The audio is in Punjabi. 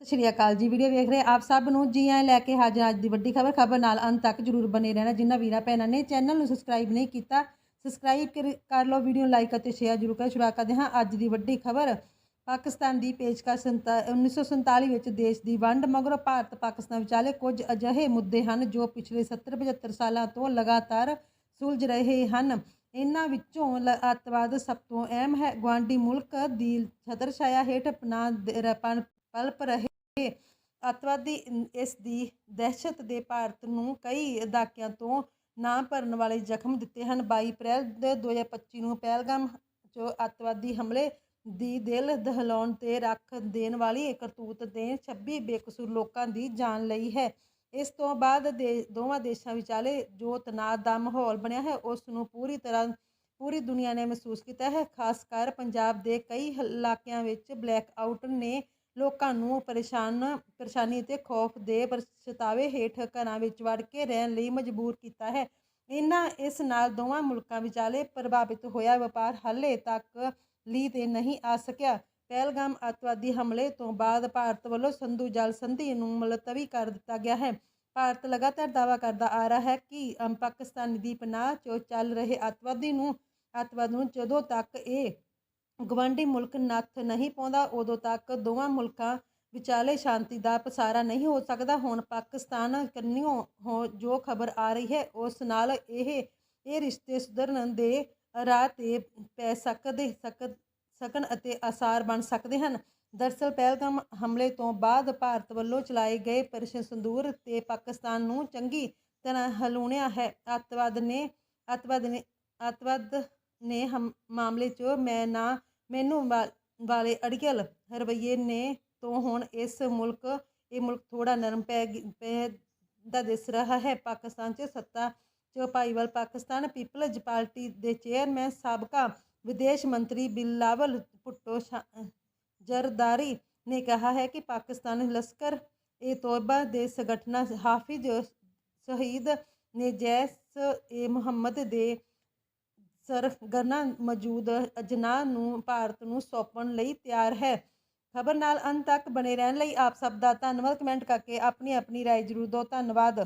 ਸਤਿ ਸ਼੍ਰੀ ਅਕਾਲ ਜੀ, ਵੀਡੀਓ ਵੇਖ ਰਹੇ ਆਪ ਸਭ ਨੂੰ। ਜੀ ਆਇਆਂ ਲੈ ਕੇ ਹਾਜ਼ਰ ਅੱਜ ਦੀ ਵੱਡੀ ਖਬਰ ਖਬਰ ਨਾਲ ਅੰਤ ਤੱਕ ਜਰੂਰ ਬਨੇ ਰਹਿਣਾ। ਜਿਨ੍ਹਾਂ ਵੀਰਾਂ ਭੈਣਾਂ ਨੇ ਚੈਨਲ ਨੂੰ ਸਬਸਕ੍ਰਾਈਬ ਨਹੀਂ ਕੀਤਾ, ਸਬਸਕ੍ਰਾਈਬ ਕਰ- ਕਰ ਲਓ ਵੀਡੀਓ, ਲਾਈਕ ਅਤੇ ਸ਼ੇਅਰ ਜਰੂਰ ਕਰੋ। ਸ਼ੁਰੂ ਕਰਦੇ ਹਾਂ ਅੱਜ ਦੀ ਵੱਡੀ ਖਬਰ। ਪਾਕਿਸਤਾਨ ਦੀ ਪੇਸ਼ਕਸ਼ ਸੰਤਾ- 1947 ਵਿੱਚ ਦੇਸ਼ ਦੀ ਵੰਡ ਮਗਰੋਂ ਭਾਰਤ ਪਾਕਿਸਤਾਨ ਵਿਚਾਲੇ ਕੁਝ ਅਜਿਹੇ ਮੁੱਦੇ ਹਨ ਜੋ ਪਿਛਲੇ 70-75 ਸਾਲਾਂ ਤੋਂ ਲਗਾਤਾਰ ਸੁਲਝ ਰਹੇ ਹਨ। ਇਹਨਾਂ ਵਿੱਚੋਂ ਲ- ਅੱਤਵਾਦ ਸਭ ਤੋਂ ਅਹਿਮ ਹੈ। ਗੁਆਂਢੀ ਮੁਲਕ ਦੀ ਛਤਰਛਾਇਆ ਹੇਠ ਪਨਾਹ ਪਲਪ ਰਹੇ ਅੱਤਵਾਦੀ ਇਸ ਦੀ ਦਹਿਸ਼ਤ ਦੇ ਭਾਰਤ ਨੂੰ ਕਈ ਇਲਾਕਿਆਂ ਤੋਂ ਨਾ ਭਰਨ ਵਾਲੇ ਜ਼ਖਮ ਦਿੱਤੇ ਹਨ। 22 ਅਪ੍ਰੈਲ 2025 ਨੂੰ ਪਹਿਲਗਾਮ 'ਚ ਅੱਤਵਾਦੀ ਹਮਲੇ ਦੀ ਦਿਲ ਦਹਿਲਾਉਣ ਤੇ ਰੱਖ ਦੇਣ ਵਾਲੀ ਕਰਤੂਤ ਦੇ 26 ਬੇਕਸੂਰ ਲੋਕਾਂ ਦੀ ਜਾਨ ਲਈ ਹੈ। ਇਸ ਤੋਂ ਬਾਅਦ ਦੇ, ਦੋਵਾਂ ਦੇਸ਼ਾਂ ਵਿਚਾਲੇ ਜੋ ਤਣਾਅ ਦਾ ਮਾਹੌਲ ਬਣਿਆ ਹੈ। ਉਸ ਨੂੰ ਪੂਰੀ ਤਰ੍ਹਾਂ, ਪੂਰੀ ਦੁਨੀਆ ਨੇ ਮਹਿਸੂਸ ਕੀਤਾ ਹੈ। ਖਾਸ ਕਰ ਪੰਜਾਬ ਦੇ ਕਈ ਇਲਾਕਿਆਂ ਵਿੱਚ ਬਲੈਕ ਆਊਟ ਨੇ ਲੋਕਾਂ ਨੂੰ ਪਰੇਸ਼ਾਨ, ਪਰੇਸ਼ਾਨੀ ਤੇ ਖੌਫ ਦੇ ਪਛਤਾਵੇ ਹੇਠ ਘਰਾਂ ਵਿੱਚ ਵੜ ਕੇ ਰਹਿਣ ਲਈ ਮਜਬੂਰ ਕੀਤਾ ਹੈ। ਇਹਨਾਂ ਇਸ ਨਾਲ ਦੋਵਾਂ ਮੁਲਕਾਂ ਵਿਚਾਲੇ ਪ੍ਰਭਾਵਿਤ ਹੋਇਆ ਵਪਾਰ ਹਾਲੇ ਤੱਕ ਲਈ ਤੇ ਨਹੀਂ ਆ ਸਕਿਆ। ਪਹਿਲਗਾਮ ਅੱਤਵਾਦੀ ਹਮਲੇ ਤੋਂ ਬਾਅਦ ਭਾਰਤ ਵੱਲੋਂ ਸੰਧੂ ਜਲ ਸੰਧੀ ਨੂੰ ਮੁਲਤਵੀ ਕਰ ਦਿੱਤਾ ਗਿਆ ਹੈ। ਭਾਰਤ ਲਗਾਤਾਰ ਦਾਅਵਾ ਕਰਦਾ ਆ ਰਿਹਾ ਹੈ ਕਿ ਪਾਕਿਸਤਾਨ ਦੀ ਪਨਾਹ 'ਚੋਂ ਚੱਲ ਰਹੇ ਅੱਤਵਾਦੀ ਨੂੰ, ਅੱਤਵਾਦ ਨੂੰ ਜਦੋਂ ਤੱਕ ਇਹ ਗਵਾਂਢੀ ਮੁਲਕ ਨੱਥ ਨਹੀਂ ਪਾਉਂਦਾ, ਉਦੋਂ ਤੱਕ ਦੋਵਾਂ ਮੁਲਕਾਂ ਵਿਚਾਲੇ ਸ਼ਾਂਤੀ ਦਾ ਪਸਾਰਾ ਨਹੀਂ ਹੋ ਸਕਦਾ। ਹੁਣ ਪਾਕਿਸਤਾਨ ਕੰਨਿਓ ਹੋ, ਜੋ ਖਬਰ ਆ ਰਹੀ ਹੈ, ਉਸ ਨਾਲ ਇਹ ਇਹ ਰਿਸ਼ਤੇ ਸੁਧਰਨ ਦੇ ਰਾਹ ਤੇ ਪੈ ਸਕਦੇ ਸਕਣ ਅਤੇ ਆਸਾਰ ਬਣ ਸਕਦੇ ਹਨ। ਦਰਸਲ, ਪਹਿਲਗਾਮ ਹਮਲੇ ਤੋਂ ਬਾਅਦ ਭਾਰਤ ਵੱਲੋਂ ਚਲਾਏ ਗਏ ਪਰਸ਼ਨ ਸੰਦੂਰ ਤੇ ਪਾਕਿਸਤਾਨ ਨੂੰ ਚੰਗੀ ਤਰ੍ਹਾਂ ਹਲੂਣਿਆ ਹੈ। ਅੱਤਵਾਦ ਨੇ ਅੱਤਵਾਦ ਨੇ ਅੱਤਵਾਦ ਨੇ ਹਮ, ਮਾਮਲੇ 'ਚ ਮੈਂ ਨਾ ਮੈਨੂੰ ਵਾ- ਵਾਲੇ ਅੜੀਅਲ ਰਵੱਈਏ ਨੇ ਤੋਂ ਹੁਣ ਇਸ ਮੁਲਕ, ਇਹ ਮੁਲਕ ਥੋੜਾ ਨਰਮ ਪੈ ਗਿ- ਪੈ ਦਾ ਦਿਸ ਰਿਹਾ ਹੈ। ਪਾਕਿਸਤਾਨ 'ਚ ਸੱਤਾ 'ਚ ਭਾਈਵਾਲ ਪਾਕਿਸਤਾਨ, ਪੀਪਲਜ਼ ਪਾਰਟੀ ਦੇ ਚੇਅਰਮੈਨ ਸਾਬਕਾ ਵਿਦੇਸ਼ ਮੰਤਰੀ ਬਿਲਾਵਲ ਭੁੱਟੋ ਸ਼ਾ- ਜਰਦਾਰੀ ਨੇ ਕਿਹਾ ਹੈ ਕਿ ਪਾਕਿਸਤਾਨ ਲਸ਼ਕਰ ਏ ਤੋਇਬਾ ਦੇ ਸੰਗਠਨਾਂ ਹਾਫਿਜ਼ ਸ਼ਹੀਦ ਨੇ ਜੈਸ ਏ ਮੁਹੰਮਦ ਦੇ ਸਰਗਨਾ ਮੌਜੂਦ ਅਜਨਾਹ ਨੂੰ ਭਾਰਤ ਨੂੰ ਸੌਂਪਣ ਲਈ ਤਿਆਰ ਹੈ ਖਬਰ ਨਾਲ ਅੰਤ ਤੱਕ ਬਣੇ ਰਹਿਣ ਲਈ ਆਪ ਸਭ ਦਾ ਧੰਨਵਾਦ ਕਮੈਂਟ ਕਰਕੇ ਆਪਣੀ ਆਪਣੀ رائے ਜ਼ਰੂਰ ਦਿਓ ਧੰਨਵਾਦ